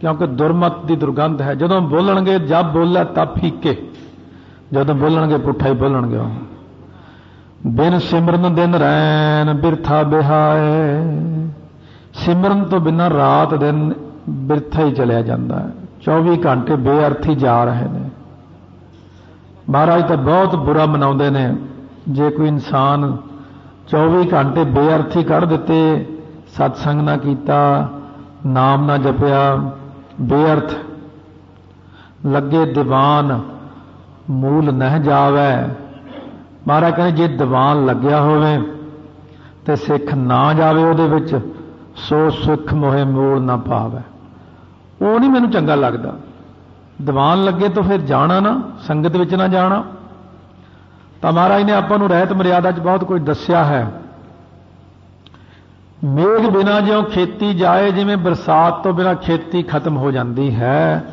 ਕਿਉਂਕਿ ਦੁਰਮਤ ਦੀ ਦੁਰਗੰਧ ਹੈ। ਜਦੋਂ ਬੋਲਣਗੇ ਜਦ ਬੋਲੇ ਤਬ ਫੀਕੇ ਜਦੋਂ ਬੋਲਣਗੇ, ਪੁੱਠਾ ਹੀ ਬੋਲਣਗੇ ਉਹ। ਬਿਨ ਸਿਮਰਨ ਦਿਨ ਰੈਨ ਬਿਰਥਾ ਬਿਹਾਏ। ਸਿਮਰਨ ਤੋਂ ਬਿਨਾਂ ਰਾਤ ਦਿਨ ਬਿਰਥਾ ਹੀ ਚਲਿਆ ਜਾਂਦਾ ਹੈ। 24 ਘੰਟੇ ਬੇਅਰਥੀ ਜਾ ਰਹੇ ਨੇ। ਮਹਾਰਾਜ ਤਾਂ ਬਹੁਤ ਬੁਰਾ ਮਨਾਉਂਦੇ ਨੇ। ਜੇ ਕੋਈ ਇਨਸਾਨ 24 ਘੰਟੇ ਬੇਅਰਥੀ ਕੱਢ ਦਿੱਤੇ, ਸਤਸੰਗ ਨਾ ਕੀਤਾ, ਨਾਮ ਨਾ ਜਪਿਆ ਬੇਅਰਥ, ਲੱਗੇ ਦੀਵਾਨ ਮੂਲ ਨਹਿ ਜਾਵੇ। ਮਹਾਰਾਜ ਕਹਿੰਦੇ, ਜੇ ਦੀਵਾਨ ਲੱਗਿਆ ਹੋਵੇ ਤੇ ਸਿੱਖ ਨਾ ਜਾਵੇ ਉਹਦੇ ਵਿੱਚ, ਸੋ ਸੁਖ ਮੋਹਿ ਮੂਲ ਨਾ ਪਾਵੇ। ਉਹ ਨਹੀਂ ਮੈਨੂੰ ਚੰਗਾ ਲੱਗਦਾ। ਦੀਵਾਨ ਲੱਗੇ ਤਾਂ ਫਿਰ ਜਾਣਾ ਨਾ, ਸੰਗਤ ਵਿੱਚ ਨਾ ਜਾਣਾ। ਤਾਂ ਮਹਾਰਾਜ ਨੇ ਆਪਾਂ ਨੂੰ ਰਹਿਤ ਮਰਿਆਦਾ 'ਚ ਬਹੁਤ ਕੁਝ ਦੱਸਿਆ ਹੈ। ਮੇਘ ਬਿਨਾ ਜਿਉ ਖੇਤੀ ਜਾਏ, ਜਿਵੇਂ ਬਰਸਾਤ ਤੋਂ ਬਿਨਾ ਖੇਤੀ ਖਤਮ ਹੋ ਜਾਂਦੀ ਹੈ,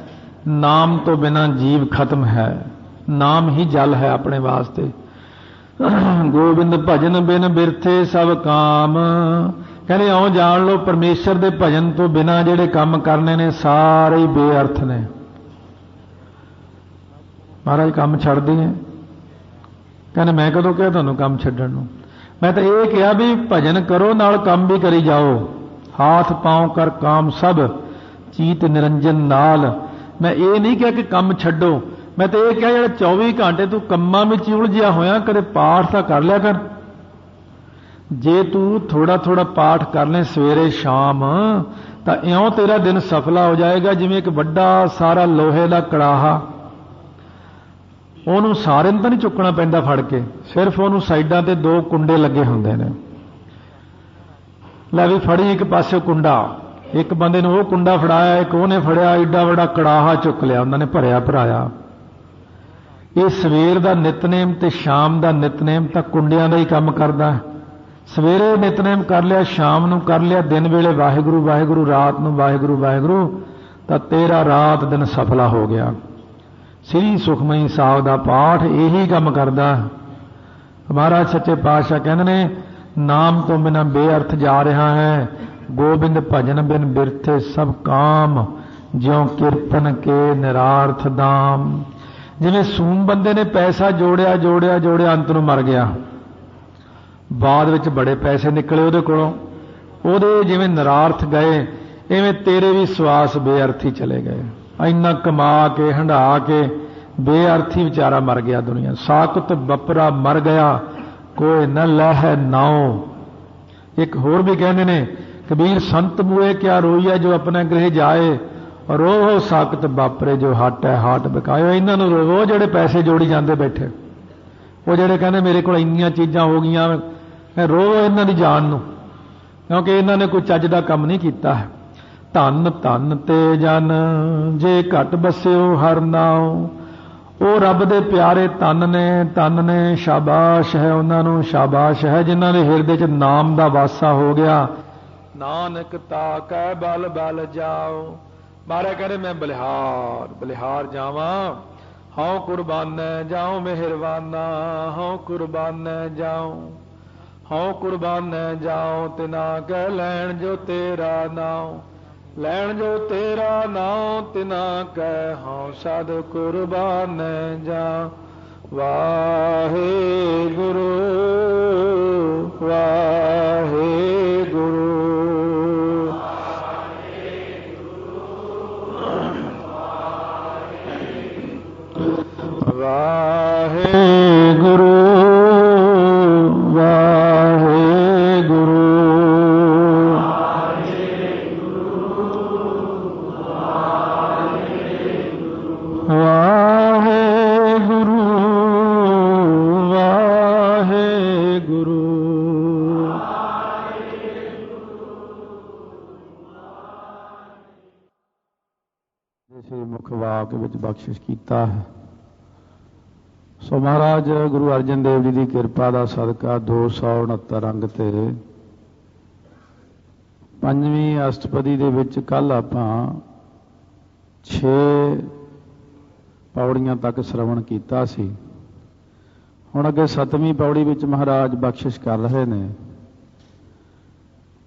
ਨਾਮ ਤੋਂ ਬਿਨਾ ਜੀਵ ਖਤਮ ਹੈ। ਨਾਮ ਹੀ ਜਲ ਹੈ ਆਪਣੇ ਵਾਸਤੇ। ਗੋਬਿੰਦ ਭਜਨ ਬਿਨ ਬਿਰਥੇ ਸਭ ਕਾਮ। ਕਹਿੰਦੇ ਆਓ ਜਾਣ ਲਓ, ਪਰਮੇਸ਼ਰ ਦੇ ਭਜਨ ਤੋਂ ਬਿਨਾ ਜਿਹੜੇ ਕੰਮ ਕਰਨੇ ਨੇ, ਸਾਰੇ ਹੀ ਬੇਅਰਥ ਨੇ। ਮਹਾਰਾਜ, ਕੰਮ ਛੱਡਦੇ ਹੈ ਕਹਿੰਦੇ, ਮੈਂ ਕਦੋਂ ਕਿਹਾ ਤੁਹਾਨੂੰ ਕੰਮ ਛੱਡਣ ਨੂੰ? ਮੈਂ ਤਾਂ ਇਹ ਕਿਹਾ ਵੀ ਭਜਨ ਕਰੋ, ਨਾਲ ਕੰਮ ਵੀ ਕਰੀ ਜਾਓ। ਹਾਥ ਪਾਉ ਕਰ ਕਾਮ ਸਭ, ਚੀਤ ਨਿਰੰਜਨ ਨਾਲ। ਮੈਂ ਇਹ ਨਹੀਂ ਕਿਹਾ ਕਿ ਕੰਮ ਛੱਡੋ। ਮੈਂ ਤਾਂ ਇਹ ਕਿਹਾ, ਜਿਹੜਾ 24 ਘੰਟੇ ਤੂੰ ਕੰਮਾਂ ਵਿੱਚ ਉਲਝਿਆ ਹੋਇਆ, ਕਦੇ ਪਾਠ ਤਾਂ ਕਰ ਲਿਆ ਕਰ। ਜੇ ਤੂੰ ਥੋੜਾ ਥੋੜਾ ਪਾਠ ਕਰ ਲੈ ਸਵੇਰੇ ਸ਼ਾਮ, ਤਾਂ ਇਉਂ ਤੇਰਾ ਦਿਨ ਸਫਲਾ ਹੋ ਜਾਏਗਾ, ਜਿਵੇਂ ਇੱਕ ਵੱਡਾ ਸਾਰਾ ਲੋਹੇ ਦਾ ਕੜਾਹਾ। ਉਹਨੂੰ ਸਾਰੇ ਨੂੰ ਤਾਂ ਨਹੀਂ ਚੁੱਕਣਾ ਪੈਂਦਾ ਫੜ ਕੇ। ਸਿਰਫ ਉਹਨੂੰ ਸਾਈਡਾਂ ਤੇ ਦੋ ਕੁੰਡੇ ਲੱਗੇ ਹੁੰਦੇ ਨੇ। ਲੈ ਵੀ ਫੜੀ ਇੱਕ ਪਾਸੇ ਕੁੰਡਾ। ਇੱਕ ਬੰਦੇ ਨੂੰ ਉਹ ਕੁੰਡਾ ਫੜਾਇਆ, ਇੱਕ ਉਹਨੇ ਫੜਿਆ ਏਡਾ ਵੱਡਾ ਕੜਾਹਾ ਚੁੱਕ ਲਿਆ, ਉਹਨਾਂ ਨੇ ਭਰਿਆ ਭਰਾਇਆ। ਇਹ ਸਵੇਰ ਦਾ ਨਿਤਨੇਮ ਤੇ ਸ਼ਾਮ ਦਾ ਨਿਤਨੇਮ ਤਾਂ ਕੁੰਡਿਆਂ ਦਾ ਹੀ ਕੰਮ ਕਰਦਾ ਸਵੇਰੇ ਨਿਤਨੇਮ ਕਰ ਲਿਆ, ਸ਼ਾਮ ਨੂੰ ਕਰ ਲਿਆ, ਦਿਨ ਵੇਲੇ ਵਾਹਿਗੁਰੂ ਵਾਹਿਗੁਰੂ, ਰਾਤ ਨੂੰ ਵਾਹਿਗੁਰੂ ਵਾਹਿਗੁਰੂ, ਤਾਂ ਤੇਰਾ ਰਾਤ ਦਿਨ ਸਫਲਾ ਹੋ ਗਿਆ। ਸ੍ਰੀ ਸੁਖਮਈ ਸਾਹਿਬ ਦਾ ਪਾਠ ਇਹੀ ਕੰਮ ਕਰਦਾ। ਮਹਾਰਾਜ ਸੱਚੇ ਪਾਤਸ਼ਾਹ ਕਹਿੰਦੇ ਨੇ, ਨਾਮ ਤੋਂ ਬਿਨਾ ਬੇਅਰਥ ਜਾ ਰਿਹਾ ਹੈ। ਗੋਬਿੰਦ ਭਜਨ ਬਿਨ ਬਿਰਥੇ ਸਭ ਕਾਮ, ਜਿਉ ਕਿਰਪਨ ਕੇ ਨਿਰਾਰਥ ਦਾਮ। ਜਿਵੇਂ ਸੂਮ ਬੰਦੇ ਨੇ ਪੈਸਾ ਜੋੜਿਆ ਜੋੜਿਆ ਜੋੜਿਆ, ਅੰਤ ਨੂੰ ਮਰ ਗਿਆ। ਬਾਅਦ ਵਿੱਚ ਬੜੇ ਪੈਸੇ ਨਿਕਲੇ ਉਹਦੇ ਕੋਲੋਂ। ਉਹਦੇ ਜਿਵੇਂ ਨਰਾਰਥ ਗਏ, ਐਵੇਂ ਤੇਰੇ ਵੀ ਸਵਾਸ ਬੇਅਰਥੀ ਚਲੇ ਗਏ। ਇੰਨਾ ਕਮਾ ਕੇ ਹੰਡਾ ਕੇ, ਬੇਅਰਥੀ ਵਿਚਾਰਾ ਮਰ ਗਿਆ ਦੁਨੀਆ। ਸਾਕਤ ਬਪਰਾ ਮਰ ਗਿਆ ਕੋਈ ਨ ਲਹਿ ਨਾਉ। ਇੱਕ ਹੋਰ ਵੀ ਕਹਿੰਦੇ ਨੇ, ਕਬੀਰ ਸੰਤ ਮੂਏ ਕਿਆ ਰੋਈਆ ਜੋ ਆਪਣੇ ਗ੍ਰਹਿ ਜਾਏ ਰੋਵੋ ਸਾਕਤ ਬਾਪਰੇ ਜੋ ਹਟ ਹੈ, ਹਾਟ ਬਕਾਇਓ। ਇਹਨਾਂ ਨੂੰ ਰੋਵੋ ਜਿਹੜੇ ਪੈਸੇ ਜੋੜੀ ਜਾਂਦੇ ਬੈਠੇ। ਉਹ ਜਿਹੜੇ ਕਹਿੰਦੇ ਮੇਰੇ ਕੋਲ ਇੰਨੀਆਂ ਚੀਜ਼ਾਂ ਹੋ ਗਈਆਂ ਰੋਵੋ ਇਹਨਾਂ ਦੀ ਜਾਨ ਨੂੰ, ਕਿਉਂਕਿ ਇਹਨਾਂ ਨੇ ਕੋਈ ਚੱਜ ਦਾ ਕੰਮ ਨਹੀਂ ਕੀਤਾ ਹੈ। ਧਨ ਧਨ ਤੇ ਜਨ, ਜੇ ਘਟ ਬਸਿਓ ਹਰ ਨਾਉ। ਉਹ ਰੱਬ ਦੇ ਪਿਆਰੇ ਤਨ ਨੇ ਤਨ ਨੇ ਸ਼ਾਬਾਸ਼ ਹੈ ਉਹਨਾਂ ਨੂੰ, ਸ਼ਾਬਾਸ਼ ਹੈ ਜਿਨ੍ਹਾਂ ਦੇ ਹਿਰਦੇ 'ਚ ਨਾਮ ਦਾ ਵਾਸਾ ਹੋ ਗਿਆ। ਨਾਨਕ ਤਾਕੈ ਬਲ ਬਲ ਜਾਓ ਮਾਰੇ ਕਹਿੰਦੇ, ਮੈਂ ਬਲਿਹਾਰ ਬਲਿਹਾਰ ਜਾਵਾਂ। ਹਉ ਕੁਰਬਾਨੈ ਜਾਉ ਮਿਹਰਬਾਨਾ, ਹਉ ਕੁਰਬਾਨੈ ਜਾਉ। ਹਉ ਕੁਰਬਾਨੈ ਜਾਉ ਤਿਨਾ ਕਹਿ ਲੈਣ ਜੋ ਤੇਰਾ ਨਾਉ। ਲੈਣ ਜੋ ਤੇਰਾ ਨਾਉ ਤਿਨਾ ਕਹਿ ਹਉ ਸਦ ਕੁਰਬਾਨੈ ਜਾ। ਵਾਹੇ ਕੀਤਾ ਹੈ। ਸੋ ਮਹਾਰਾਜ, ਗੁਰੂ ਅਰਜਨ ਦੇਵ ਜੀ ਦੀ ਕਿਰਪਾ ਦਾ ਸਦਕਾ 269 ਅੰਗ ਤੇ ਪੰਜਵੀਂ ਅਸ਼ਟਪਦੀ ਦੇ ਵਿੱਚ ਕੱਲ ਆਪਾਂ 6 ਪੌੜੀਆਂ ਤੱਕ ਸ਼ਰਵਣ ਕੀਤਾ ਸੀ। ਹੁਣ ਅੱਗੇ 7ਵੀਂ ਪੌੜੀ ਵਿੱਚ ਮਹਾਰਾਜ ਬਖਸ਼ਿਸ਼ ਕਰ ਰਹੇ ਨੇ।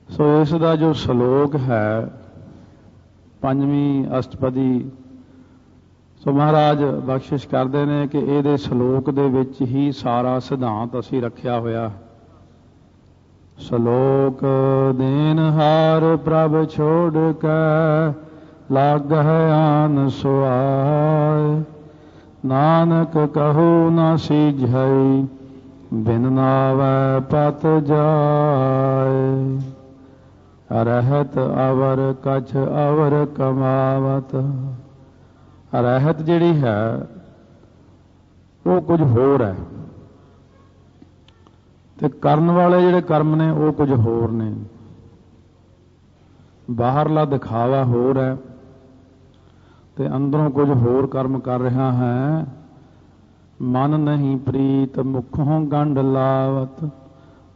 ਸੋ ਇਸ ਦਾ ਜੋ ਸ਼ਲੋਕ ਹੈ, ਪੰਜਵੀਂ ਅਸ਼ਟਪਦੀ ਸੋ ਮਹਾਰਾਜ ਬਖਸ਼ਿਸ਼ ਕਰਦੇ ਨੇ ਕਿ ਇਹਦੇ ਸ਼ਲੋਕ ਦੇ ਵਿੱਚ ਹੀ ਸਾਰਾ ਸਿਧਾਂਤ ਅਸੀਂ ਰੱਖਿਆ ਹੋਇਆ। ਸ਼ਲੋਕ ਦੇਨ ਹਾਰ ਪ੍ਰਭ ਛੋੜ ਕੇ ਲਾਗ ਹੈ ਆਨ ਸੁਆਇ। ਨਾਨਕ ਕਹੋ ਨਾ ਸੀਝਈ, ਬਿਨ ਨਾਵੈ ਪਤ ਜਾਏ ਰਹਿਤ ਅਵਰ ਕਛ ਅਵਰ ਕਮਾਵਤ। ਰਹਿਤ ਜਿਹੜੀ ਹੈ, ਉਹ ਕੁਝ ਹੋਰ ਹੈ। ਤੇ ਕਰਨ ਵਾਲੇ ਜਿਹੜੇ ਕਰਮ ਨੇ, ਉਹ ਕੁਝ ਹੋਰ ਨੇ। ਬਾਹਰਲਾ ਦਿਖਾਵਾ ਹੋਰ ਹੈ, ਤੇ ਅੰਦਰੋਂ ਕੁਝ ਹੋਰ ਕਰਮ ਕਰ ਰਿਹਾ ਹੈ। ਮਨ ਨਹੀਂ ਪ੍ਰੀਤ, ਮੁਖੋਂ ਗੰਢ ਲਾਵਤ।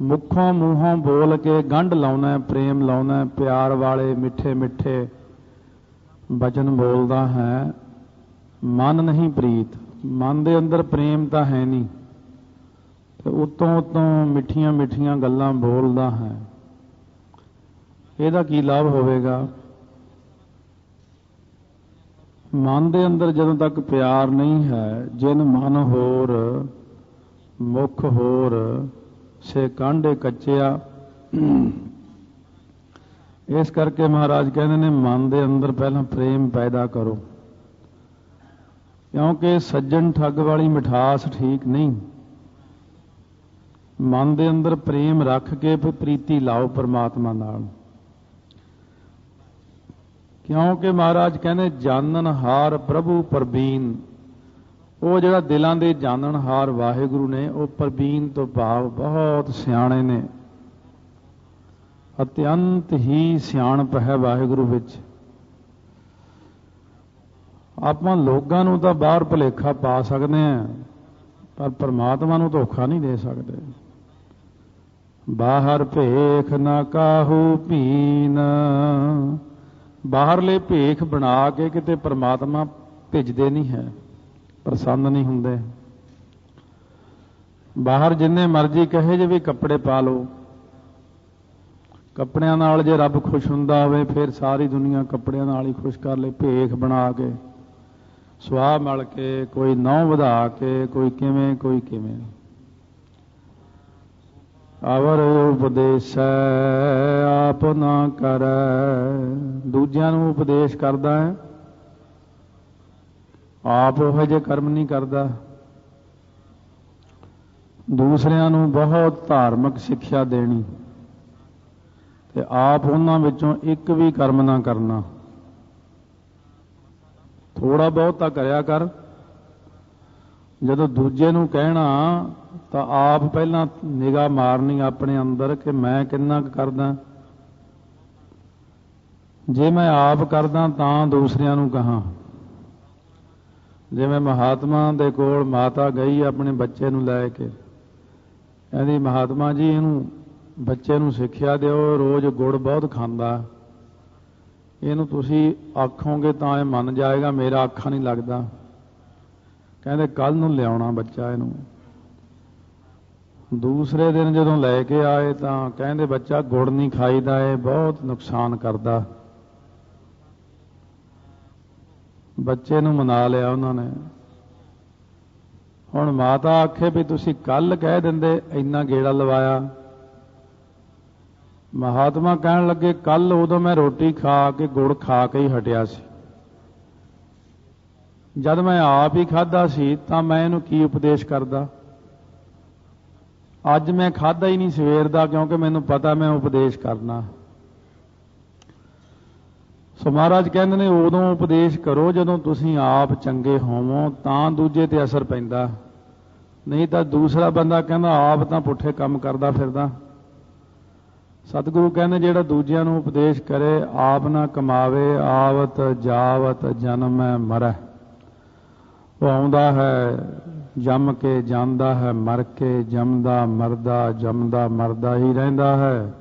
ਮੁਖੋਂ ਮੂੰਹੋਂ ਬੋਲ ਕੇ ਗੰਢ ਲਾਉਣਾ ਪ੍ਰੇਮ ਲਾਉਣਾ ਪਿਆਰ ਵਾਲੇ ਮਿੱਠੇ ਮਿੱਠੇ ਬਚਨ ਬੋਲਦਾ ਹੈ। ਮਨ ਨਹੀਂ ਪ੍ਰੀਤ, ਮਨ ਦੇ ਅੰਦਰ ਪ੍ਰੇਮ ਤਾਂ ਹੈ ਨਹੀਂ। ਤੇ ਉਤੋਂ ਉਤੋਂ ਮਿੱਠੀਆਂ ਮਿੱਠੀਆਂ ਗੱਲਾਂ ਬੋਲਦਾ ਹੈ। ਇਹਦਾ ਕੀ ਲਾਭ ਹੋਵੇਗਾ? ਮਨ ਦੇ ਅੰਦਰ ਜਦੋਂ ਤੱਕ ਪਿਆਰ ਨਹੀਂ ਹੈ, ਜਿਨ ਮਨ ਹੋਰ, ਮੁਖ ਹੋਰ, ਸੇ ਕਾਂਡੇ ਕੱਚਿਆ। ਇਸ ਕਰਕੇ ਮਹਾਰਾਜ ਕਹਿੰਦੇ ਨੇ, ਮਨ ਦੇ ਅੰਦਰ ਪਹਿਲਾਂ ਪ੍ਰੇਮ ਪੈਦਾ ਕਰੋ। ਕਿਉਂਕਿ ਸੱਜਣ ਠੱਗ ਵਾਲੀ ਮਿਠਾਸ ਠੀਕ ਨਹੀਂ। ਮਨ ਦੇ ਅੰਦਰ ਪ੍ਰੇਮ ਰੱਖ ਕੇ ਫਿਰ ਪ੍ਰੀਤੀ ਲਾਓ ਪਰਮਾਤਮਾ ਨਾਲ। ਕਿਉਂਕਿ ਮਹਾਰਾਜ ਕਹਿੰਦੇ ਜਾਣਨ ਹਾਰ ਪ੍ਰਭੂ ਪਰਬੀਨ। ਉਹ ਜਿਹੜਾ ਦਿਲਾਂ ਦੇ ਜਾਣਨ ਹਾਰ ਵਾਹਿਗੁਰੂ ਨੇ, ਉਹ ਪਰਬੀਨ ਤੋਂ ਭਾਵ ਬਹੁਤ ਸਿਆਣੇ ਨੇ। ਅਤਿਅੰਤ ਹੀ ਸਿਆਣਪ ਹੈ ਵਾਹਿਗੁਰੂ ਵਿੱਚ। ਆਪਾਂ ਲੋਕਾਂ ਨੂੰ ਤਾਂ ਬਾਹਰ ਭਲੇਖਾ ਪਾ ਸਕਦੇ ਆ ਪਰ ਪਰਮਾਤਮਾ ਨੂੰ ਧੋਖਾ ਨਹੀਂ ਦੇ ਸਕਦੇ। ਬਾਹਰ ਭੇਖ ਨਾ ਕਾਹੂ ਪੀਨ ਬਾਹਰਲੇ ਭੇਖ ਬਣਾ ਕੇ ਕਿਤੇ ਪਰਮਾਤਮਾ ਭਿੱਜਦੇ ਨਹੀਂ ਹੈ, ਪ੍ਰਸੰਨ ਨਹੀਂ ਹੁੰਦੇ। ਬਾਹਰ ਜਿੰਨੇ ਮਰਜ਼ੀ ਕਹੇ ਜੇ ਵੀ ਕੱਪੜੇ ਪਾ ਲਓ। ਕੱਪੜਿਆਂ ਨਾਲ ਜੇ ਰੱਬ ਖੁਸ਼ ਹੁੰਦਾ ਹੋਵੇ, ਫਿਰ ਸਾਰੀ ਦੁਨੀਆ ਕੱਪੜਿਆਂ ਨਾਲ ਹੀ ਖੁਸ਼ ਕਰ ਲੇ, ਭੇਖ ਬਣਾ ਕੇ। ਸੁਆਹ ਮਲ ਕੇ ਕੋਈ ਨੌ ਵਧਾ ਕੇ ਕੋਈ ਕਿਵੇਂ ਕੋਈ ਕਿਵੇਂ। ਅਵਰ ਉਪਦੇਸ਼ ਆਪ ਨਾ ਕਰੈ। ਦੂਜਿਆਂ ਨੂੰ ਉਪਦੇਸ਼ ਕਰਦਾ ਹੈ। ਆਪ ਉਹ ਜੇ ਕਰਮ ਨਹੀਂ ਕਰਦਾ। ਦੂਸਰਿਆਂ ਨੂੰ ਬਹੁਤ ਧਾਰਮਿਕ ਸਿੱਖਿਆ ਦੇਣੀ। ਤੇ ਆਪ ਉਹਨਾਂ ਵਿੱਚੋਂ ਇੱਕ ਵੀ ਕਰਮ ਨਾ ਕਰਨਾ। ਥੋੜਾ ਬਹੁਤ ਤਾਂ ਕਰਿਆ ਕਰ। ਜਦੋਂ ਦੂਜੇ ਨੂੰ ਕਹਿਣਾ, ਤਾਂ ਆਪ ਪਹਿਲਾਂ ਨਿਗਾਹ ਮਾਰਨੀ ਆਪਣੇ ਅੰਦਰ ਕਿ ਮੈਂ ਕਿੰਨਾ ਕੁ ਕਰਦਾ। ਜੇ ਮੈਂ ਆਪ ਕਰਦਾ, ਤਾਂ ਦੂਸਰਿਆਂ ਨੂੰ ਕਹਾਂ। ਜਿਵੇਂ ਮਹਾਤਮਾ ਦੇ ਕੋਲ ਮਾਤਾ ਗਈ ਆਪਣੇ ਬੱਚੇ ਨੂੰ ਲੈ ਕੇ, ਕਹਿੰਦੀ, ਮਹਾਤਮਾ ਜੀ, ਇਹਨੂੰ ਬੱਚੇ ਨੂੰ ਸਿੱਖਿਆ ਦਿਓ, ਰੋਜ਼ ਗੁੜ ਬਹੁਤ ਖਾਂਦਾ। ਇਹਨੂੰ ਤੁਸੀਂ ਆਖੋਗੇ ਤਾਂ ਇਹ ਮੰਨ ਜਾਏਗਾ, ਮੇਰਾ ਅੱਖਾਂ ਨਹੀਂ ਲੱਗਦਾ। ਕਹਿੰਦੇ ਕੱਲ ਨੂੰ ਲਿਆਉਣਾ ਬੱਚਾ ਇਹਨੂੰ। ਦੂਸਰੇ ਦਿਨ ਜਦੋਂ ਲੈ ਕੇ ਆਏ ਤਾਂ ਕਹਿੰਦੇ ਬੱਚਾ ਗੁੜ ਨਹੀਂ ਖਾਈਦਾ, ਇਹ ਬਹੁਤ ਨੁਕਸਾਨ ਕਰਦਾ। ਬੱਚੇ ਨੂੰ ਮਨਾ ਲਿਆ ਉਹਨਾਂ ਨੇ। ਹੁਣ ਮਾਤਾ ਆਖੇ ਵੀ ਤੁਸੀਂ ਕੱਲ ਕਹਿ ਦਿੰਦੇ, ਇੰਨਾ ਗੇੜਾ ਲਵਾਇਆ। ਮਹਾਤਮਾ ਕਹਿਣ ਲੱਗੇ ਕੱਲ ਉਦੋਂ ਮੈਂ ਰੋਟੀ ਖਾ ਕੇ ਗੁੜ ਖਾ ਕੇ ਹੀ ਹਟਿਆ ਸੀ। ਜਦ ਮੈਂ ਆਪ ਹੀ ਖਾਦਾ ਸੀ, ਤਾਂ ਮੈਂ ਇਹਨੂੰ ਕੀ ਉਪਦੇਸ਼ ਕਰਦਾ? ਅੱਜ ਮੈਂ ਖਾਦਾ ਹੀ ਨਹੀਂ ਸਵੇਰ ਦਾ, ਕਿਉਂਕਿ ਮੈਨੂੰ ਪਤਾ ਮੈਂ ਉਪਦੇਸ਼ ਕਰਨਾ। ਸੋ ਮਹਾਰਾਜ ਕਹਿੰਦੇ ਨੇ, ਉਦੋਂ ਉਪਦੇਸ਼ ਕਰੋ ਜਦੋਂ ਤੁਸੀਂ ਆਪ ਚੰਗੇ ਹੋਵੋ, ਤਾਂ ਦੂਜੇ ਤੇ ਅਸਰ ਪੈਂਦਾ। ਨਹੀਂ ਤਾਂ ਦੂਸਰਾ ਬੰਦਾ ਕਹਿੰਦਾ, ਆਪ ਤਾਂ ਪੁੱਠੇ ਕੰਮ ਕਰਦਾ ਫਿਰਦਾ। ਸਤਿਗੁਰੂ ਕਹਿੰਦੇ ਜਿਹੜਾ ਦੂਜਿਆਂ ਨੂੰ ਉਪਦੇਸ਼ ਕਰੇ, ਆਪ ਨਾ ਕਮਾਵੇ, ਆਵਤ ਜਾਵਤ ਜਨਮੈ ਮਰੈ ਉਹ ਆਉਂਦਾ ਹੈ, ਜੰਮ ਕੇ ਜਾਂਦਾ ਹੈ, ਮਰ ਕੇ ਜੰਮਦਾ, ਮਰਦਾ ਜੰਮਦਾ, ਮਰਦਾ ਹੀ ਰਹਿੰਦਾ ਹੈ।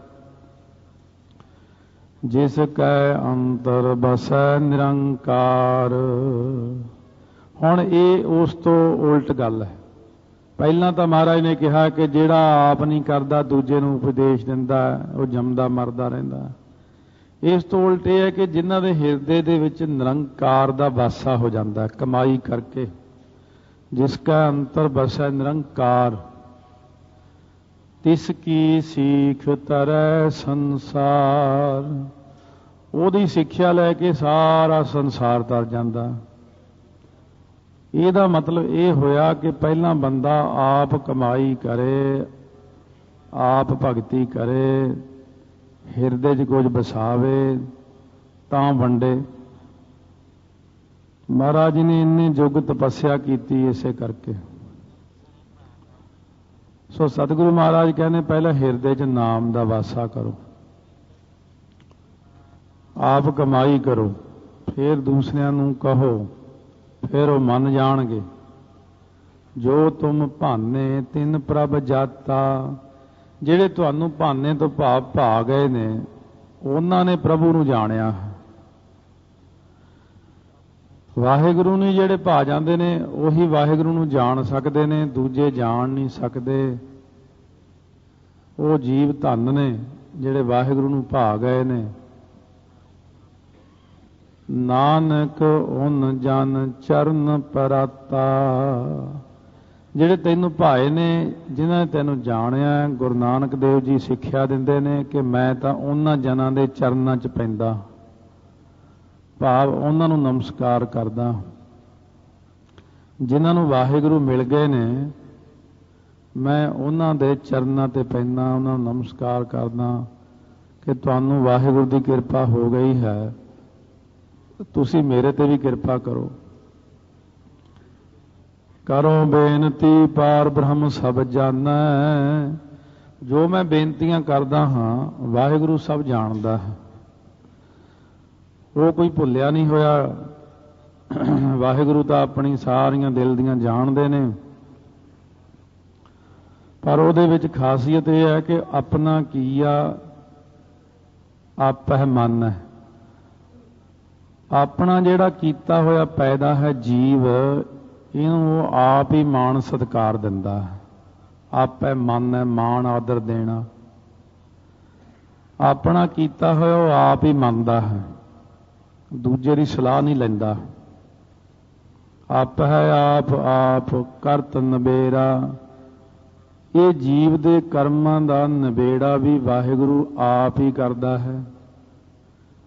ਜਿਸ ਕੈ ਅੰਤਰ ਬਸੈ ਨਿਰੰਕਾਰ। ਹੁਣ ਇਹ ਉਸ ਤੋਂ ਉਲਟ ਗੱਲ ਹੈ। ਪਹਿਲਾਂ ਤਾਂ ਮਹਾਰਾਜ ਨੇ ਕਿਹਾ ਕਿ ਜਿਹੜਾ ਆਪ ਨਹੀਂ ਕਰਦਾ, ਦੂਜੇ ਨੂੰ ਉਪਦੇਸ਼ ਦਿੰਦਾ, ਉਹ ਜੰਮਦਾ, ਮਰਦਾ ਰਹਿੰਦਾ। ਇਸ ਤੋਂ ਉਲਟ ਇਹ ਹੈ ਕਿ ਜਿਨ੍ਹਾਂ ਦੇ ਹਿਰਦੇ ਦੇ ਵਿੱਚ ਨਿਰੰਕਾਰ ਦਾ ਵਾਸਾ ਹੋ ਜਾਂਦਾ, ਕਮਾਈ ਕਰਕੇ, ਜਿਸ ਕਾ ਅੰਤਰ ਬਸੈ ਨਿਰੰਕਾਰ। ਤਿਸ ਕੀ ਸੀਖ ਤਰੈ ਸੰਸਾਰ। ਉਹਦੀ ਸਿੱਖਿਆ ਲੈ ਕੇ ਸਾਰਾ ਸੰਸਾਰ ਤਰ ਜਾਂਦਾ। ਇਹਦਾ ਮਤਲਬ ਇਹ ਹੋਇਆ ਕਿ ਪਹਿਲਾਂ ਬੰਦਾ ਆਪ ਕਮਾਈ ਕਰੇ, ਆਪ ਭਗਤੀ ਕਰੇ, ਹਿਰਦੇ 'ਚ ਕੁਝ ਵਸਾਵੇ, ਤਾਂ ਵੰਡੇ। ਮਹਾਰਾਜ ਜੀ ਨੇ ਇੰਨੀ ਯੁੱਗ ਤਪੱਸਿਆ ਕੀਤੀ ਇਸੇ ਕਰਕੇ। ਸੋ ਸਤਿਗੁਰੂ ਮਹਾਰਾਜ ਕਹਿੰਦੇ ਪਹਿਲਾਂ ਹਿਰਦੇ 'ਚ ਨਾਮ ਦਾ ਵਾਸਾ ਕਰੋ। ਆਪ ਕਮਾਈ ਕਰੋ, ਫਿਰ ਦੂਸਰਿਆਂ ਨੂੰ ਕਹੋ। ਫਿਰ ਉਹ ਮੰਨ ਜਾਣਗੇ, ਜੋ ਤੁਮ ਭਾਨੇ ਤਿੰਨ ਪ੍ਰਭ ਜਾਤਾ, ਜਿਹੜੇ ਤੁਹਾਨੂੰ ਭਾਨੇ ਤੋਂ ਭਾਵ ਭਾ ਗਏ ਨੇ, ਉਹਨਾਂ ਨੇ ਪ੍ਰਭੂ ਨੂੰ ਜਾਣਿਆ ਹੈ। ਵਾਹਿਗੁਰੂ ਨੂੰ ਜਿਹੜੇ ਭਾ ਜਾਂਦੇ ਨੇ, ਉਹੀ ਵਾਹਿਗੁਰੂ ਨੂੰ ਜਾਣ ਸਕਦੇ ਨੇ, ਦੂਜੇ ਜਾਣ ਨਹੀਂ ਸਕਦੇ। ਉਹ ਜੀਵ ਧੰਨ ਨੇ, ਜਿਹੜੇ ਵਾਹਿਗੁਰੂ ਨੂੰ ਭਾ ਗਏ ਨੇ। ਨਾਨਕ ਉਨ ਜਨ ਚਰਨ ਪਰਾਤਾ। ਜਿਹੜੇ ਤੈਨੂੰ ਭਾਏ ਨੇ, ਜਿਨ੍ਹਾਂ ਨੇ ਤੈਨੂੰ ਜਾਣਿਆ, ਗੁਰੂ ਨਾਨਕ ਦੇਵ ਜੀ ਸਿੱਖਿਆ ਦਿੰਦੇ ਨੇ ਕਿ ਮੈਂ ਤਾਂ ਉਹਨਾਂ ਜਨਾਂ ਦੇ ਚਰਨਾਂ 'ਚ ਪੈਂਦਾ। ਭਾਵ ਉਹਨਾਂ ਨੂੰ ਨਮਸਕਾਰ ਕਰਦਾ। ਜਿਨ੍ਹਾਂ ਨੂੰ ਵਾਹਿਗੁਰੂ ਮਿਲ ਗਏ ਨੇ, ਮੈਂ ਉਹਨਾਂ ਦੇ ਚਰਨਾਂ ਤੇ ਪੈਂਦਾ, ਉਹਨਾਂ ਨੂੰ ਨਮਸਕਾਰ ਕਰਦਾ ਕਿ ਤੁਹਾਨੂੰ ਵਾਹਿਗੁਰੂ ਦੀ ਕਿਰਪਾ ਹੋ ਗਈ ਹੈ। ਤੁਸੀਂ ਮੇਰੇ ਤੇ ਵੀ ਕਿਰਪਾ ਕਰੋ। ਕਰੋ ਬੇਨਤੀ ਪਾਰ ਬ੍ਰਹਮ ਸਭ ਜਾਣੈ। ਜੋ ਮੈਂ ਬੇਨਤੀਆਂ ਕਰਦਾ ਹਾਂ, ਵਾਹਿਗੁਰੂ ਸਭ ਜਾਣਦਾ ਹੈ। ਉਹ ਕੋਈ ਭੁੱਲਿਆ ਨਹੀਂ ਹੋਇਆ। ਵਾਹਿਗੁਰੂ ਤਾਂ ਆਪਣੀ ਸਾਰੀਆਂ ਦਿਲ ਦੀਆਂ ਜਾਣਦੇ ਨੇ। ਪਰ ਉਹਦੇ ਵਿੱਚ ਖਾਸੀਅਤ ਇਹ ਹੈ ਕਿ ਆਪਣਾ ਕੀਆ ਹੈ ਮਨ। ਹੈ ਆਪਣਾ ਜਿਹੜਾ ਕੀਤਾ ਹੋਇਆ ਪੈਦਾ ਹੈ ਜੀਵ, ਇਹਨੂੰ ਉਹ ਆਪ ਹੀ ਮਾਣ ਸਤਕਾਰ ਦਿੰਦਾ ਹੈ। ਆਪੇ ਮਨ ਹੈ, ਮਾਣ ਆਦਰ ਦੇਣਾ। ਆਪਣਾ ਕੀਤਾ ਹੋਇਆ ਉਹ ਆਪ ਹੀ ਮੰਨਦਾ ਹੈ। ਦੂਜੇ ਦੀ ਸਲਾਹ ਨਹੀਂ ਲੈਂਦਾ। ਆਪ ਹੈ ਆਪ ਆਪ ਕਰਤ ਨਬੇਰਾ ਇਹ ਜੀਵ ਦੇ ਕਰਮਾਂ ਦਾ ਨਬੇੜਾ ਵੀ ਵਾਹਿਗੁਰੂ ਆਪ ਹੀ ਕਰਦਾ ਹੈ।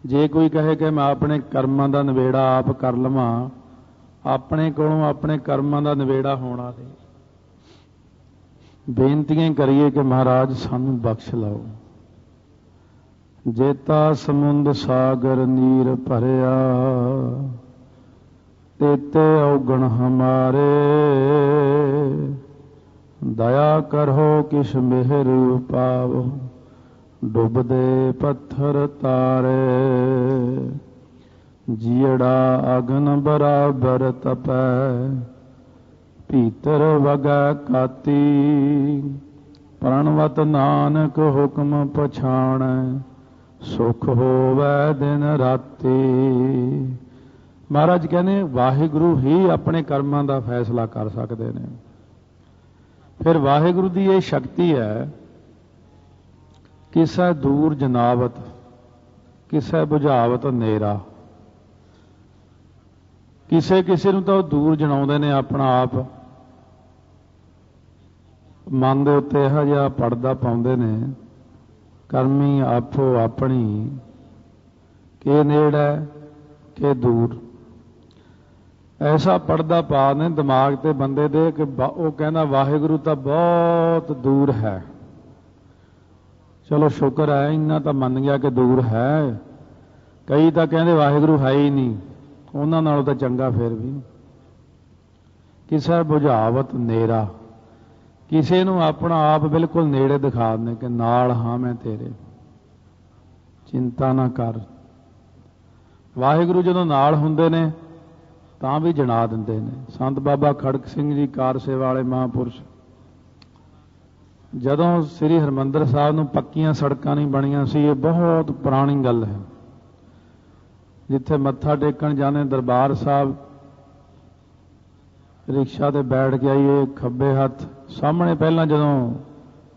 ਜੇ ਕੋਈ ਕਹੇ ਕਿ ਮੈਂ ਆਪਣੇ ਕਰਮਾਂ ਦਾ ਨਵੇੜਾ ਆਪ ਕਰ ਲਵਾਂ, ਆਪਣੇ ਕੋਲੋਂ ਆਪਣੇ ਕਰਮਾਂ ਦਾ ਨਵੇੜਾ ਹੋਣਾ ਨਹੀਂ। ਬੇਨਤੀਆਂ ਕਰੀਏ ਕਿ ਮਹਾਰਾਜ ਸਾਨੂੰ ਬਖਸ਼ ਲਓ। ਜੇਤਾ ਸਮੁੰਦ ਸਾਗਰ ਨੀਰ ਭਰਿਆ, ਤੇਤੇ ਔਗਣ ਹਮਾਰੇ। ਦਇਆ ਕਰੋ ਕਿਛ ਮਿਹਰ ਉਪਾਵੋ ਡੁੱਬਦੇ ਪੱਥਰ ਤਾਰੇ। ਜੀੜਾ ਅਗਨ ਬਰਾਬਰ ਤਪੈ, ਭੀਤਰ ਵਗੈ ਕਾਤੀ। ਪ੍ਰਣਵਤ ਨਾਨਕ ਹੁਕਮ ਪਛਾਣ, ਸੁਖ ਹੋਵੇ ਦਿਨ ਰਾਤੀ। ਮਹਾਰਾਜ ਕਹਿੰਦੇ, ਵਾਹਿਗੁਰੂ ਹੀ ਆਪਣੇ ਕਰਮਾਂ ਦਾ ਫੈਸਲਾ ਕਰ ਸਕਦੇ ਨੇ। ਫਿਰ ਵਾਹਿਗੁਰੂ ਦੀ ਇਹ ਸ਼ਕਤੀ ਹੈ ਕਿਸੈ ਦੂਰ ਜਨਾਵਤ, ਕਿਸੈ ਬੁਝਾਵਤ ਨੇਰਾ ਕਿਸੇ ਕਿਸੇ ਨੂੰ ਤਾਂ ਉਹ ਦੂਰ ਜਣਾਉਂਦੇ ਨੇ ਆਪਣਾ ਆਪ। ਮਨ ਦੇ ਉੱਤੇ ਇਹੋ ਜਿਹਾ ਪਰਦਾ ਪਾਉਂਦੇ ਨੇ, ਕਰਮੀ ਆਪੋ ਆਪਣੀ, ਕਿ ਨੇੜਾ ਕਿ ਦੂਰ। ਐਸਾ ਪਰਦਾ ਪਾ ਨੇ ਦਿਮਾਗ ਤੇ ਬੰਦੇ ਦੇ, ਕਿ ਉਹ ਕਹਿੰਦਾ ਵਾਹਿਗੁਰੂ ਤਾਂ ਬਹੁਤ ਦੂਰ ਹੈ। ਚਲੋ ਸ਼ੁਕਰ ਹੈ, ਇੰਨਾ ਤਾਂ ਮੰਨ ਗਿਆ ਕਿ ਦੂਰ ਹੈ। ਕਈ ਤਾਂ ਕਹਿੰਦੇ ਵਾਹਿਗੁਰੂ ਹੈ ਹੀ ਨਹੀਂ, ਉਹਨਾਂ ਨਾਲੋਂ ਤਾਂ ਚੰਗਾ ਫਿਰ ਵੀ ਕਿਸੇ ਬੁਝਾਵਤ ਨੇਰਾ, ਕਿਸੇ ਨੂੰ ਆਪਣਾ ਆਪ ਬਿਲਕੁਲ ਨੇੜੇ ਦਿਖਾ ਦਿੰਦੇ ਕਿ ਨਾਲ ਹਾਂ ਮੈਂ ਤੇਰੇ। ਚਿੰਤਾ ਨਾ ਕਰ। ਵਾਹਿਗੁਰੂ ਜਦੋਂ ਨਾਲ ਹੁੰਦੇ ਨੇ, ਤਾਂ ਵੀ ਜਣਾ ਦਿੰਦੇ ਨੇ। ਸੰਤ ਬਾਬਾ ਖੜਕ ਸਿੰਘ ਜੀ, ਕਾਰ ਸੇਵਾ ਵਾਲੇ ਮਹਾਪੁਰਸ਼ ਜਦੋਂ ਸ੍ਰੀ ਹਰਮੰਦਰ ਸਾਹਿਬ ਨੂੰ ਪੱਕੀਆਂ ਸੜਕਾਂ ਨਹੀਂ ਬਣੀਆਂ ਸੀ, ਇਹ ਬਹੁਤ ਪੁਰਾਣੀ ਗੱਲ ਹੈ। ਜਿੱਥੇ ਮੱਥਾ ਟੇਕਣ ਜਾਂਦੇ ਦਰਬਾਰ ਸਾਹਿਬ, ਰਿਕਸ਼ਾ ਤੇ ਬੈਠ ਕੇ ਆਈਏ, ਖੱਬੇ ਹੱਥ, ਸਾਹਮਣੇ ਪਹਿਲਾਂ ਜਦੋਂ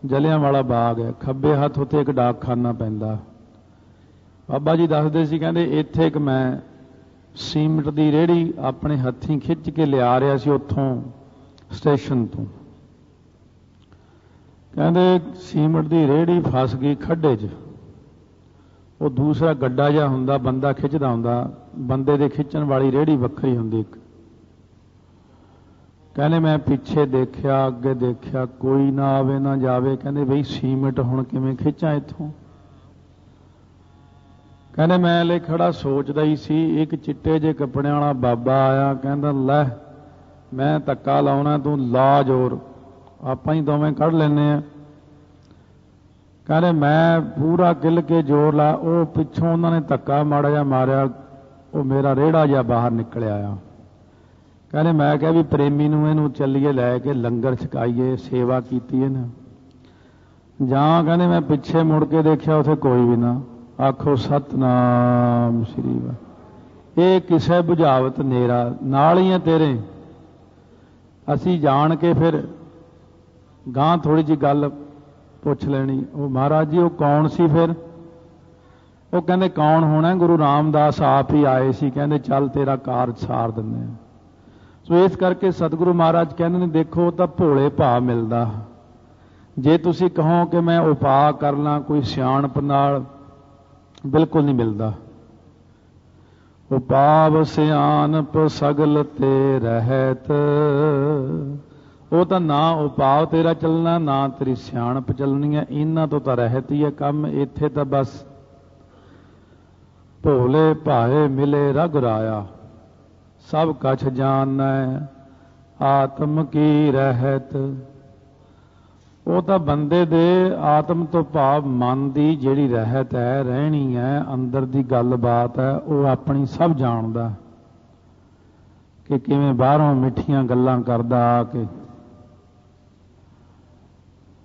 ਜਲਿਆਂ ਵਾਲਾ ਬਾਗ ਹੈ, ਖੱਬੇ ਹੱਥ ਉੱਤੇ ਇੱਕ ਡਾਕਖਾਨਾ ਪੈਂਦਾ। ਬਾਬਾ ਜੀ ਦੱਸਦੇ ਸੀ, ਕਹਿੰਦੇ ਇੱਥੇ ਇੱਕ ਮੈਂ ਸੀਮਿੰਟ ਦੀ ਰੇੜੀ ਆਪਣੇ ਹੱਥੀਂ ਖਿੱਚ ਕੇ ਲਿਆ ਰਿਹਾ ਸੀ ਉੱਥੋਂ ਸਟੇਸ਼ਨ ਤੋਂ। ਕਹਿੰਦੇ ਸੀਮਿੰਟ ਦੀ ਰੇੜੀ ਫਸ ਗਈ ਖੱਡੇ 'ਚ। ਉਹ ਦੂਸਰਾ ਗੱਡਾ ਜਿਹਾ ਹੁੰਦਾ, ਬੰਦਾ ਖਿੱਚਦਾ ਹੁੰਦਾ, ਬੰਦੇ ਦੇ ਖਿੱਚਣ ਵਾਲੀ ਰੇੜੀ ਵੱਖਰੀ ਹੁੰਦੀ ਇੱਕ। ਕਹਿੰਦੇ ਮੈਂ ਪਿੱਛੇ ਦੇਖਿਆ, ਅੱਗੇ ਦੇਖਿਆ, ਕੋਈ ਨਾ ਆਵੇ, ਨਾ ਜਾਵੇ। ਕਹਿੰਦੇ ਬਈ ਸੀਮਿੰਟ ਹੁਣ ਕਿਵੇਂ ਖਿੱਚਾਂ ਇੱਥੋਂ? ਕਹਿੰਦੇ ਮੈਂ ਲੈ ਖੜਾ ਸੋਚਦਾ ਹੀ ਸੀ, ਇੱਕ ਚਿੱਟੇ ਜੇ ਕੱਪੜਿਆਂ ਵਾਲਾ ਬਾਬਾ ਆਇਆ, ਕਹਿੰਦਾ ਲੈ, ਮੈਂ ਧੱਕਾ ਲਾਉਣਾ, ਤੂੰ ਲਾ ਜ਼ੋਰ। ਆਪਾਂ ਹੀ ਦੋਵੇਂ ਕੱਢ ਲੈਨੇ ਆ ਕਹਿੰਦੇ, ਮੈਂ ਪੂਰਾ ਗਿੱਲ ਕੇ ਜ਼ੋਰ ਲਾ, ਉਹ ਪਿੱਛੋਂ ਉਹਨਾਂ ਨੇ ਧੱਕਾ ਮਾੜਾ ਜਿਹਾ ਮਾਰਿਆ, ਉਹ ਮੇਰਾ ਰੇੜਾ ਜਿਹਾ ਬਾਹਰ ਨਿਕਲਿਆ ਆ। ਕਹਿੰਦੇ, ਮੈਂ ਕਿਹਾ ਵੀ ਪ੍ਰੇਮੀ ਨੂੰ ਇਹਨੂੰ ਚੱਲੀਏ ਲੈ ਕੇ, ਲੰਗਰ ਛਕਾਈਏ, ਸੇਵਾ ਕੀਤੀ ਇਹਨੇ। ਜਾਂ ਕਹਿੰਦੇ, ਮੈਂ ਪਿੱਛੇ ਮੁੜ ਕੇ ਦੇਖਿਆ, ਉਥੇ ਕੋਈ ਵੀ ਨਾ। ਆਖੋ, ਸਤਨਾਮ ਸ੍ਰੀ ਵਾਹਿ ਇਹ ਕਿਸੇ ਬੁਝਾਵਤ ਨੇਰਾ, ਨਾਲ ਹੀ ਹੈ ਤੇਰੇ। ਅਸੀਂ ਜਾਣ ਕੇ ਫਿਰ ਗਾਂ ਥੋੜੀ ਜੀ ਗੱਲ ਪੁੱਛ ਲੈਣੀ। ਉਹ ਮਹਾਰਾਜ ਜੀ, ਉਹ ਕੌਣ ਸੀ ਫਿਰ? ਉਹ ਕਹਿੰਦੇ, ਕੌਣ ਹੋਣਾ? ਗੁਰੂ ਰਾਮਦਾਸ ਆਪ ਹੀ ਆਏ ਸੀ। ਕਹਿੰਦੇ, ਚੱਲ ਤੇਰਾ ਕਾਰਜ ਸਾਰ ਦਿੰਦੇ ਆ ਸੋ ਇਸ ਕਰਕੇ ਸਤਿਗੁਰੂ ਮਹਾਰਾਜ ਕਹਿੰਦੇ ਨੇ, ਦੇਖੋ ਤਾਂ ਭੋਲੇ ਭਾਅ ਮਿਲਦਾ। ਜੇ ਤੁਸੀਂ ਕਹੋ ਕਿ ਮੈਂ ਉਪਾਅ ਕਰਨਾ ਕੋਈ ਸਿਆਣਪ ਨਾਲ, ਬਿਲਕੁਲ ਨਹੀਂ ਮਿਲਦਾ। ਉਪਾਵ ਸਿਆਣਪ ਸਗਲ ਤੇ ਰਹਿਤ। ਉਹ ਤਾਂ ਨਾ ਉਪਾਵ ਤੇਰਾ ਚੱਲਣਾ, ਨਾ ਤੇਰੀ ਸਿਆਣਪ ਚੱਲਣੀ ਹੈ। ਇਹਨਾਂ ਤੋਂ ਤਾਂ ਰਹਿਤ ਹੀ ਹੈ ਕੰਮ। ਇੱਥੇ ਤਾਂ ਬਸ ਭੋਲੇ ਭਾਏ ਮਿਲੇ ਰਗ ਰਾਇਆ। ਸਭ ਕਛ ਜਾਣੈ, ਆਤਮ ਕੀ ਰਹਿਤ। ਉਹ ਤਾਂ ਬੰਦੇ ਦੇ ਆਤਮ ਤੋਂ ਭਾਵ ਮਨ ਦੀ ਜਿਹੜੀ ਰਹਿਤ ਹੈ, ਰਹਿਣੀ ਹੈ, ਅੰਦਰ ਦੀ ਗੱਲਬਾਤ ਹੈ, ਉਹ ਆਪਣੀ ਸਭ ਜਾਣਦਾ। ਕਿ ਕਿਵੇਂ ਬਾਹਰੋਂ ਮਿੱਠੀਆਂ ਗੱਲਾਂ ਕਰਦਾ ਆ ਕੇ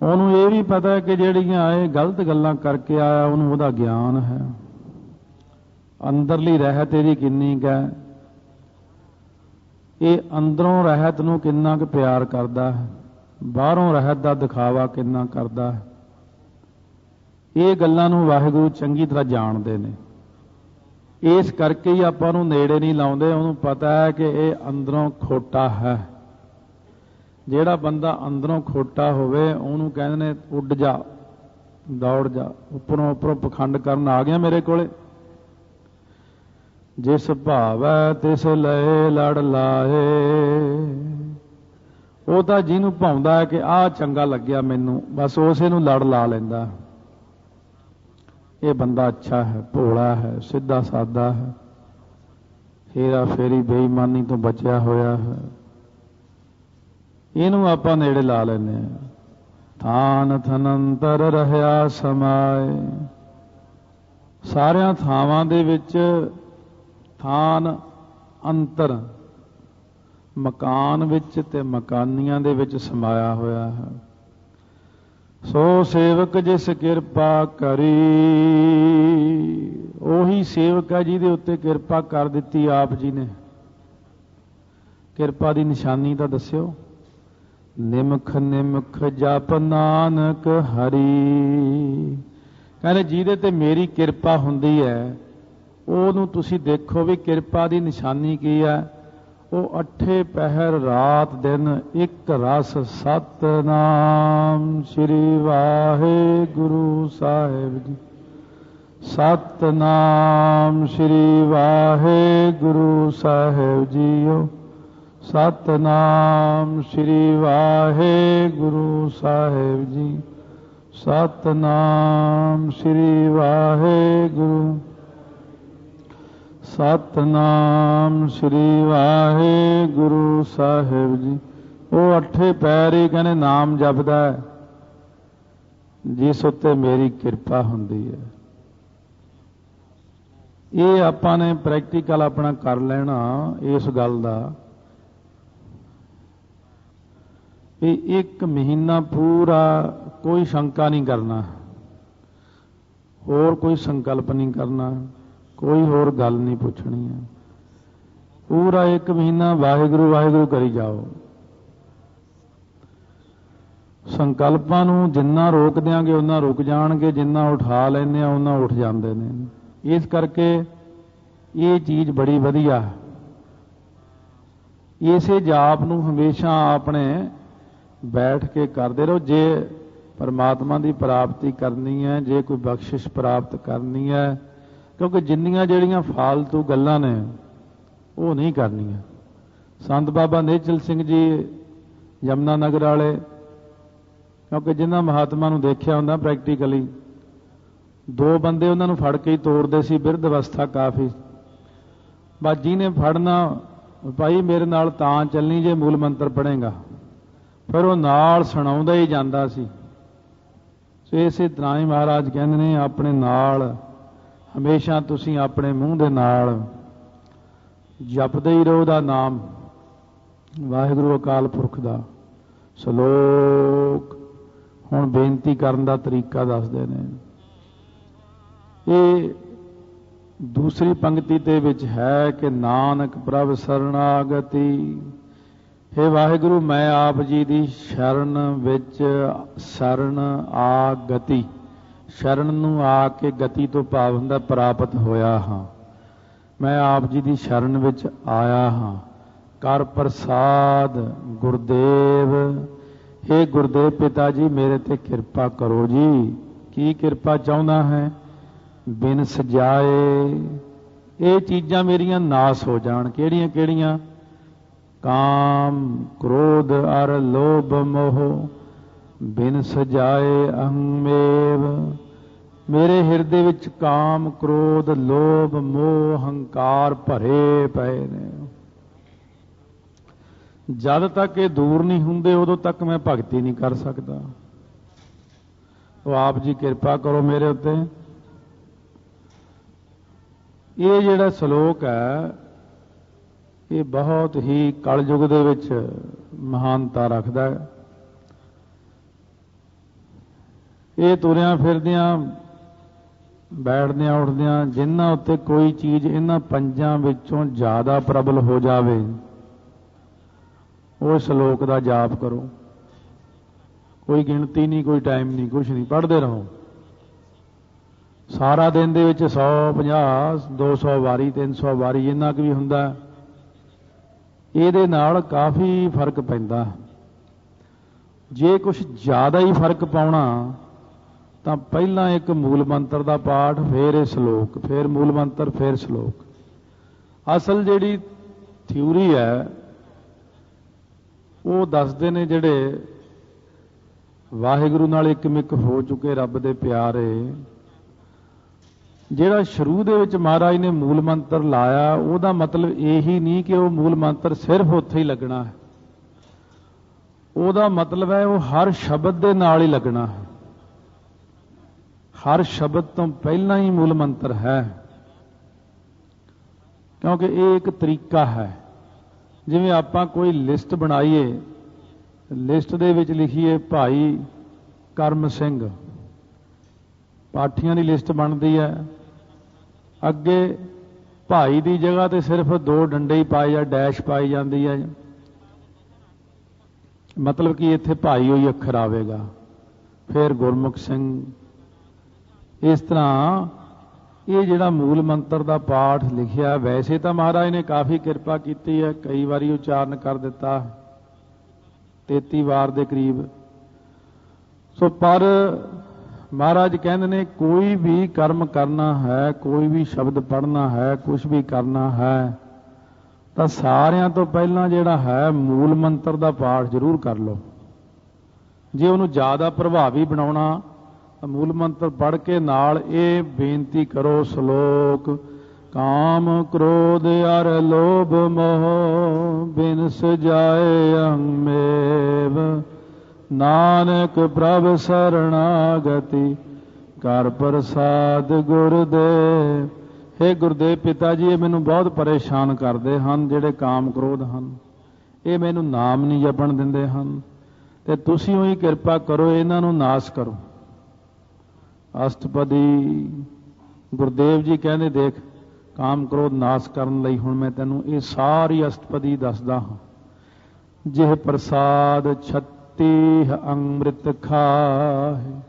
ਉਹਨੂੰ ਇਹ ਵੀ ਪਤਾ ਹੈ ਕਿ ਜਿਹੜੀਆਂ ਇਹ ਗਲਤ ਗੱਲਾਂ ਕਰਕੇ ਆਇਆ, ਉਹਨੂੰ ਉਹਦਾ ਗਿਆਨ ਹੈ। ਅੰਦਰਲੀ ਰਹਿਤ ਇਹਦੀ ਕਿੰਨੀ ਕੁ ਹੈ? ਇਹ ਅੰਦਰੋਂ ਰਹਿਤ ਨੂੰ ਕਿੰਨਾ ਕੁ ਪਿਆਰ ਕਰਦਾ ਹੈ? ਬਾਹਰੋਂ ਰਹਿਤ ਦਾ ਦਿਖਾਵਾ ਕਿੰਨਾ ਕਰਦਾ ਹੈ? ਇਹ ਗੱਲਾਂ ਨੂੰ ਵਾਹਿਗੁਰੂ ਚੰਗੀ ਤਰ੍ਹਾਂ ਜਾਣਦੇ ਨੇ। ਇਸ ਕਰਕੇ ਹੀ ਆਪਾਂ ਨੂੰ ਨੇੜੇ ਨਹੀਂ ਲਾਉਂਦੇ। ਉਹਨੂੰ ਪਤਾ ਹੈ ਕਿ ਇਹ ਅੰਦਰੋਂ ਖੋਟਾ ਹੈ। ਜਿਹੜਾ ਬੰਦਾ ਅੰਦਰੋਂ ਖੋਟਾ ਹੋਵੇ, ਉਹਨੂੰ ਕਹਿੰਦੇ ਨੇ, ਉੱਡ ਜਾ, ਦੌੜ ਜਾ, ਉੱਪਰੋਂ ਉੱਪਰੋਂ ਪਖੰਡ ਕਰਨ ਆ ਗਿਆ ਮੇਰੇ ਕੋਲੇ। ਜਿਸ ਭਾਵੈ ਤਿਸ ਲਏ ਲੜ ਲਾਏ ਉਹ ਤਾਂ ਜਿਹਨੂੰ ਭਾਉਂਦਾ ਹੈ ਕਿ ਆਹ ਚੰਗਾ ਲੱਗਿਆ ਮੈਨੂੰ, ਬਸ ਉਸੇ ਨੂੰ ਲੜ ਲਾ ਲੈਂਦਾ। ਇਹ ਬੰਦਾ ਅੱਛਾ ਹੈ, ਭੋਲਾ ਹੈ, ਸਿੱਧਾ ਸਾਦਾ ਹੈ। ਫੇਰਾ ਫੇਰੀ ਬੇਈਮਾਨੀ ਤੋਂ ਬਚਿਆ ਹੋਇਆ ਹੈ। ਇਹਨੂੰ ਆਪਾਂ ਨੇੜੇ ਲਾ ਲੈਨੇ ਆ ਥਾਨ ਥਨੰਤਰ ਰਹਿਆ ਸਮਾਏ। ਸਾਰਿਆਂ ਥਾਵਾਂ ਦੇ ਵਿੱਚ ਥਾਨ ਅੰਤਰ, ਮਕਾਨ ਵਿੱਚ ਤੇ ਮਕਾਨੀਆਂ ਦੇ ਵਿੱਚ ਸਮਾਇਆ ਹੋਇਆ ਹੈ। ਸੋ ਸੇਵਕ ਜਿਸ ਕਿਰਪਾ ਕਰੀ, ਉਹੀ ਸੇਵਕ ਹੈ ਜਿਹਦੇ ਉੱਤੇ ਕਿਰਪਾ ਕਰ ਦਿੱਤੀ ਆਪ ਜੀ ਨੇ। ਕਿਰਪਾ ਦੀ ਨਿਸ਼ਾਨੀ ਤਾਂ ਦੱਸਿਓ। ਨਿਮਖ ਨਿਮਖ ਜਪ ਨਾਨਕ ਹਰੀ। ਕਹਿੰਦੇ ਜਿਹਦੇ ਤੇ ਮੇਰੀ ਕਿਰਪਾ ਹੁੰਦੀ ਹੈ, ਉਹਨੂੰ ਤੁਸੀਂ ਦੇਖੋ ਵੀ ਕਿਰਪਾ ਦੀ ਨਿਸ਼ਾਨੀ ਕੀ ਹੈ। ਉਹ ਅੱਠੇ ਪਹਿਰ ਰਾਤ ਦਿਨ ਇੱਕ ਰਸ ਸਤਨਾਮ ਸ੍ਰੀ ਵਾਹਿਗੁਰੂ ਸਾਹਿਬ ਜੀ। ਸਤਨਾਮ ਸ੍ਰੀ ਵਾਹਿਗੁਰੂ ਸਾਹਿਬ ਜੀਓ। ਸਤਨਾਮ ਸ੍ਰੀ ਵਾਹਿਗੁਰੂ ਸਾਹਿਬ ਜੀ। ਸਤਨਾਮ ਸ੍ਰੀ ਵਾਹਿਗੁਰੂ। ਸਤਨਾਮ ਸ੍ਰੀ ਵਾਹਿਗੁਰੂ ਸਾਹਿਬ ਜੀ। ਉਹ ਅੱਠੇ ਪੈਰ ਹੀ ਕਹਿੰਦੇ ਨਾਮ ਜਪਦਾ ਹੈ। ਜਿਸ ਉੱਤੇ ਮੇਰੀ ਕਿਰਪਾ ਹੁੰਦੀ ਹੈ। ਇਹ ਆਪਾਂ ਨੇ ਪ੍ਰੈਕਟੀਕਲ ਆਪਣਾ ਕਰ ਲੈਣਾ ਇਸ ਗੱਲ ਦਾ। ਵੀ ਇੱਕ ਮਹੀਨਾ ਪੂਰਾ ਕੋਈ ਸ਼ੰਕਾ ਨਹੀਂ ਕਰਨਾ। ਹੋਰ ਕੋਈ ਸੰਕਲਪ ਨਹੀਂ ਕਰਨਾ, ਕੋਈ ਹੋਰ ਗੱਲ ਨਹੀਂ ਪੁੱਛਣੀ ਹੈ। ਪੂਰਾ ਇੱਕ ਮਹੀਨਾ ਵਾਹਿਗੁਰੂ ਵਾਹਿਗੁਰੂ ਕਰੀ ਜਾਓ। ਸੰਕਲਪਾਂ ਨੂੰ ਜਿੰਨਾ ਰੋਕ ਦਿਆਂਗੇ ਉਹਨਾਂ ਰੁਕ ਜਾਣਗੇ, ਜਿੰਨਾ ਉਠਾ ਲੈਂਦੇ ਆ ਉਹਨਾਂ ਉੱਠ ਜਾਂਦੇ ਨੇ। ਇਸ ਕਰਕੇ ਇਹ ਚੀਜ਼ ਬੜੀ ਵਧੀਆ। ਇਸੇ ਜਾਪ ਨੂੰ ਹਮੇਸ਼ਾ ਆਪਣੇ ਬੈਠ ਕੇ ਕਰਦੇ ਰਹੋ। ਜੇ ਪਰਮਾਤਮਾ ਦੀ ਪ੍ਰਾਪਤੀ ਕਰਨੀ ਹੈ, ਜੇ ਕੋਈ ਬਖਸ਼ਿਸ਼ ਪ੍ਰਾਪਤ ਕਰਨੀ ਹੈ, ਕਿਉਂਕਿ ਜਿੰਨੀਆਂ ਜਿਹੜੀਆਂ ਫਾਲਤੂ ਗੱਲਾਂ ਨੇ, ਉਹ ਨਹੀਂ ਕਰਨੀਆਂ। ਸੰਤ ਬਾਬਾ ਨੇਚਲ ਸਿੰਘ ਜੀ, ਯਮਨਾ ਨਗਰ ਵਾਲੇ, ਕਿਉਂਕਿ ਜਿਨ੍ਹਾਂ ਮਹਾਤਮਾ ਨੂੰ ਦੇਖਿਆ ਹੁੰਦਾ ਪ੍ਰੈਕਟੀਕਲੀ ਦੋ ਬੰਦੇ ਉਹਨਾਂ ਨੂੰ ਫੜ ਕੇ ਹੀ ਤੋੜਦੇ ਸੀ, ਬਿਰਧ ਅਵਸਥਾ ਕਾਫੀ। ਬਾਜੀ ਨੇ ਫੜਨਾ, ਭਾਈ ਮੇਰੇ ਨਾਲ ਤਾਂ ਚੱਲਣੀ ਜੇ ਮੂਲ ਮੰਤਰ ਪੜੇਗਾ ਫਿਰ ਉਹ ਨਾਲ ਸੁਣਾਉਂਦਾ ਹੀ ਜਾਂਦਾ ਸੀ। ਸੋ ਇਸੇ ਤਰ੍ਹਾਂ ਹੀ ਮਹਾਰਾਜ ਕਹਿੰਦੇ ਨੇ, ਆਪਣੇ ਨਾਲ, ਹਮੇਸ਼ਾ ਤੁਸੀਂ ਆਪਣੇ ਮੂੰਹ ਦੇ ਨਾਲ ਜਪਦੇ ਹੀ ਰਹੋ ਦਾ ਨਾਮ। ਵਾਹਿਗੁਰੂ ਅਕਾਲ ਪੁਰਖ ਦਾ। ਸ਼ਲੋਕ ਹੁਣ ਬੇਨਤੀ ਕਰਨ ਦਾ ਤਰੀਕਾ ਦੱਸਦੇ ਨੇ। ਇਹ ਦੂਸਰੀ ਪੰਕਤੀ ਦੇ ਵਿੱਚ ਹੈ ਕਿ ਨਾਨਕ ਪ੍ਰਭ ਸਰਣਾਗਤੀ। हे ਵਾਹਿਗੁਰੂ, ਮੈਂ ਆਪ ਜੀ ਦੀ ਸ਼ਰਨ ਵਿੱਚ ਸ਼ਰਨ ਆ ਗਤੀ। ਸ਼ਰਨ ਨੂੰ ਆ ਕੇ ਗਤੀ ਤੋਂ ਭਾਵ ਹੁੰਦਾ ਪ੍ਰਾਪਤ ਹੋਇਆ ਹਾਂ। ਮੈਂ ਆਪ ਜੀ ਦੀ ਸ਼ਰਨ ਵਿੱਚ ਆਇਆ ਹਾਂ। ਕਰ ਪ੍ਰਸਾਦ, ਗੁਰਦੇਵ। हे ਗੁਰਦੇਵ ਪਿਤਾ ਜੀ, ਮੇਰੇ ਤੇ ਕਿਰਪਾ ਕਰੋ ਜੀ। ਕੀ ਕਿਰਪਾ ਚਾਹੁੰਦਾ ਹੈ? ਬਿਨ ਸਜਾਏ ਇਹ ਚੀਜ਼ਾਂ ਮੇਰੀਆਂ ਨਾਸ ਹੋ ਜਾਣ। ਕਿਹੜੀਆਂ ਕਿਹੜੀਆਂ ਕਾਮ ਕ੍ਰੋਧ ਅਰ ਲੋਭ ਮੋਹ, ਬਿਨ ਸਜਾਏ ਅਹੰਮੇਵ ਮੇਰੇ ਹਿਰਦੇ ਵਿੱਚ ਕਾਮ ਕ੍ਰੋਧ, ਲੋਭ ਮੋਹ, ਹੰਕਾਰ ਭਰੇ ਪਏ ਨੇ। ਜਦ ਤੱਕ ਇਹ ਦੂਰ ਨਹੀਂ ਹੁੰਦੇ, ਉਦੋਂ ਤੱਕ ਮੈਂ ਭਗਤੀ ਨਹੀਂ ਕਰ ਸਕਦਾ। ਉਹ ਆਪ ਜੀ ਕਿਰਪਾ ਕਰੋ ਮੇਰੇ ਉੱਤੇ। ਇਹ ਜਿਹੜਾ ਸ਼ਲੋਕ ਹੈ ਇਹ ਬਹੁਤ ਹੀ ਕਲਯੁਗ ਦੇ ਵਿੱਚ ਮਹਾਨਤਾ ਰੱਖਦਾ ਹੈ। ਇਹ ਤੁਰਿਆਂ ਫਿਰਦਿਆਂ, ਬੈਠਦਿਆਂ, ਉੱਠਦਿਆਂ ਜਿਨ੍ਹਾਂ ਉੱਤੇ ਕੋਈ ਚੀਜ਼ ਇਹਨਾਂ ਪੰਜਾਂ ਵਿੱਚੋਂ ਜ਼ਿਆਦਾ ਪ੍ਰਬਲ ਹੋ ਜਾਵੇ, ਉਹ ਸ਼ਲੋਕ ਦਾ ਜਾਪ ਕਰੋ। ਕੋਈ ਗਿਣਤੀ ਨਹੀਂ, ਕੋਈ ਟਾਈਮ ਨਹੀਂ ਕੁਝ ਨਹੀਂ, ਪੜ੍ਹਦੇ ਰਹੋ। ਸਾਰਾ ਦਿਨ ਦੇ ਵਿੱਚ 100 50 200 ਵਾਰੀ 300 ਵਾਰੀ, ਜਿੰਨਾ ਕੁ ਵੀ ਹੁੰਦਾ ਇਹਦੇ ਨਾਲ ਕਾਫੀ ਫ਼ਰਕ ਪੈਂਦਾ। ਜੇ ਕੁਝ ਜ਼ਿਆਦਾ ਹੀ ਫ਼ਰਕ ਪਾਉਣਾ, ਤਾਂ ਪਹਿਲਾਂ ਇੱਕ ਮੂਲ ਮੰਤਰ ਦਾ ਪਾਠ, ਫਿਰ ਇਹ ਸ਼ਲੋਕ, ਫਿਰ ਮੂਲ ਮੰਤਰ, ਫਿਰ ਸ਼ਲੋਕ। ਅਸਲ ਜਿਹੜੀ ਥਿਊਰੀ ਹੈ, ਉਹ ਦੱਸਦੇ ਨੇ ਜਿਹੜੇ ਵਾਹਿਗੁਰੂ ਨਾਲ ਇੱਕ ਇੱਕਮਿਕ ਹੋ ਚੁੱਕੇ ਰੱਬ ਦੇ ਪਿਆਰੇ। ਜਿਹੜਾ ਸ਼ੁਰੂ ਦੇ ਵਿੱਚ ਮਹਾਰਾਜ ਨੇ ਮੂਲ ਮੰਤਰ ਲਾਇਆ, ਉਹਦਾ ਮਤਲਬ ਇਹੀ ਨਹੀਂ ਕਿ ਉਹ ਮੂਲ ਮੰਤਰ ਸਿਰਫ ਉੱਥੇ ਹੀ ਲੱਗਣਾ ਹੈ। ਉਹਦਾ ਮਤਲਬ ਹੈ ਉਹ ਹਰ ਸ਼ਬਦ ਦੇ ਨਾਲ ਹੀ ਲੱਗਣਾ ਹੈ। ਹਰ ਸ਼ਬਦ ਤੋਂ ਪਹਿਲਾਂ ਹੀ ਮੂਲ ਮੰਤਰ ਹੈ। ਕਿਉਂਕਿ ਇਹ ਇੱਕ ਤਰੀਕਾ ਹੈ। ਜਿਵੇਂ ਆਪਾਂ ਕੋਈ ਲਿਸਟ ਬਣਾਈਏ, ਲਿਸਟ ਦੇ ਵਿੱਚ ਲਿਖੀਏ, ਭਾਈ ਕਰਮ ਸਿੰਘ। ਪਾਠੀਆਂ ਦੀ ਲਿਸਟ ਬਣਦੀ ਹੈ ਅੱਗੇ ਭਾਈ ਦੀ ਜਗ੍ਹਾ ਤੇ ਸਿਰਫ ਦੋ ਡੰਡੇ ਹੀ ਪਾਏ ਜਾਂ ਡੈਸ਼ ਪਾਈ ਜਾਂਦੀ ਹੈ। ਮਤਲਬ ਕਿ ਇੱਥੇ ਭਾਈ ਹੋਈ ਅੱਖਰ ਆਵੇਗਾ। ਫਿਰ ਗੁਰਮੁਖ ਸਿੰਘ। ਇਸ ਤਰ੍ਹਾਂ ਇਹ ਜਿਹੜਾ ਮੂਲ ਮੰਤਰ ਦਾ ਪਾਠ ਲਿਖਿਆ, ਵੈਸੇ ਤਾਂ ਮਹਾਰਾਜ ਨੇ ਕਾਫੀ ਕਿਰਪਾ ਕੀਤੀ ਹੈ, ਕਈ ਵਾਰੀ ਉਚਾਰਨ ਕਰ ਦਿੱਤਾ। 33 ਵਾਰ ਦੇ ਕਰੀਬ। ਸੋ ਪਰ ਮਹਾਰਾਜ ਕਹਿੰਦੇ ਨੇ, ਕੋਈ ਵੀ ਕਰਮ ਕਰਨਾ ਹੈ, ਕੋਈ ਵੀ ਸ਼ਬਦ ਪੜ੍ਹਨਾ ਹੈ ਕੁਝ ਵੀ ਕਰਨਾ ਹੈ, ਤਾਂ ਸਾਰਿਆਂ ਤੋਂ ਪਹਿਲਾਂ ਜਿਹੜਾ ਹੈ, ਮੂਲ ਮੰਤਰ ਦਾ ਪਾਠ ਜ਼ਰੂਰ ਕਰ ਲਓ। ਜੇ ਉਹਨੂੰ ਜ਼ਿਆਦਾ ਪ੍ਰਭਾਵੀ ਬਣਾਉਣਾ, ਤਾਂ ਮੂਲ ਮੰਤਰ ਪੜ੍ਹ ਕੇ ਨਾਲ ਇਹ ਬੇਨਤੀ ਕਰੋ, ਸ਼ਲੋਕ, ਕਾਮ ਕ੍ਰੋਧ ਅਰ ਲੋਭ ਮੋਹ ਬਿਨ ਸਜਾਏ ਅੰਮੇਵ। ਨਾਨਕ ਪ੍ਰਭ ਸਰਣਾਗਤੀ ਕਰ ਪ੍ਰਸਾਦ ਗੁਰਦੇ हे ਗੁਰਦੇਵ ਪਿਤਾ ਜੀ, ਇਹ ਮੈਨੂੰ ਬਹੁਤ ਪਰੇਸ਼ਾਨ ਕਰਦੇ ਹਨ, ਜਿਹੜੇ ਕਾਮ ਕ੍ਰੋਧ ਹਨ। ਇਹ ਮੈਨੂੰ ਨਾਮ ਨਹੀਂ ਜਪਣ ਦਿੰਦੇ ਹਨ। ਤੇ ਤੁਸੀਂ ਉਹੀ ਕਿਰਪਾ ਕਰੋ, ਇਹਨਾਂ ਨੂੰ ਨਾਸ ਕਰੋ। ਅਸ਼ਟਪਦੀ, ਗੁਰਦੇਵ ਜੀ ਕਹਿੰਦੇ, ਦੇਖ, ਕਾਮ ਕ੍ਰੋਧ ਨਾਸ ਕਰਨ ਲਈ ਹੁਣ ਮੈਂ ਤੈਨੂੰ ਇਹ ਸਾਰੀ ਅਸ਼ਟਪਦੀ ਦੱਸਦਾ ਹਾਂ। ਜਿਹ ਪ੍ਰਸਾਦ ਛੱਤੀ ਅੰਮ੍ਰਿਤ ਖਾਏ।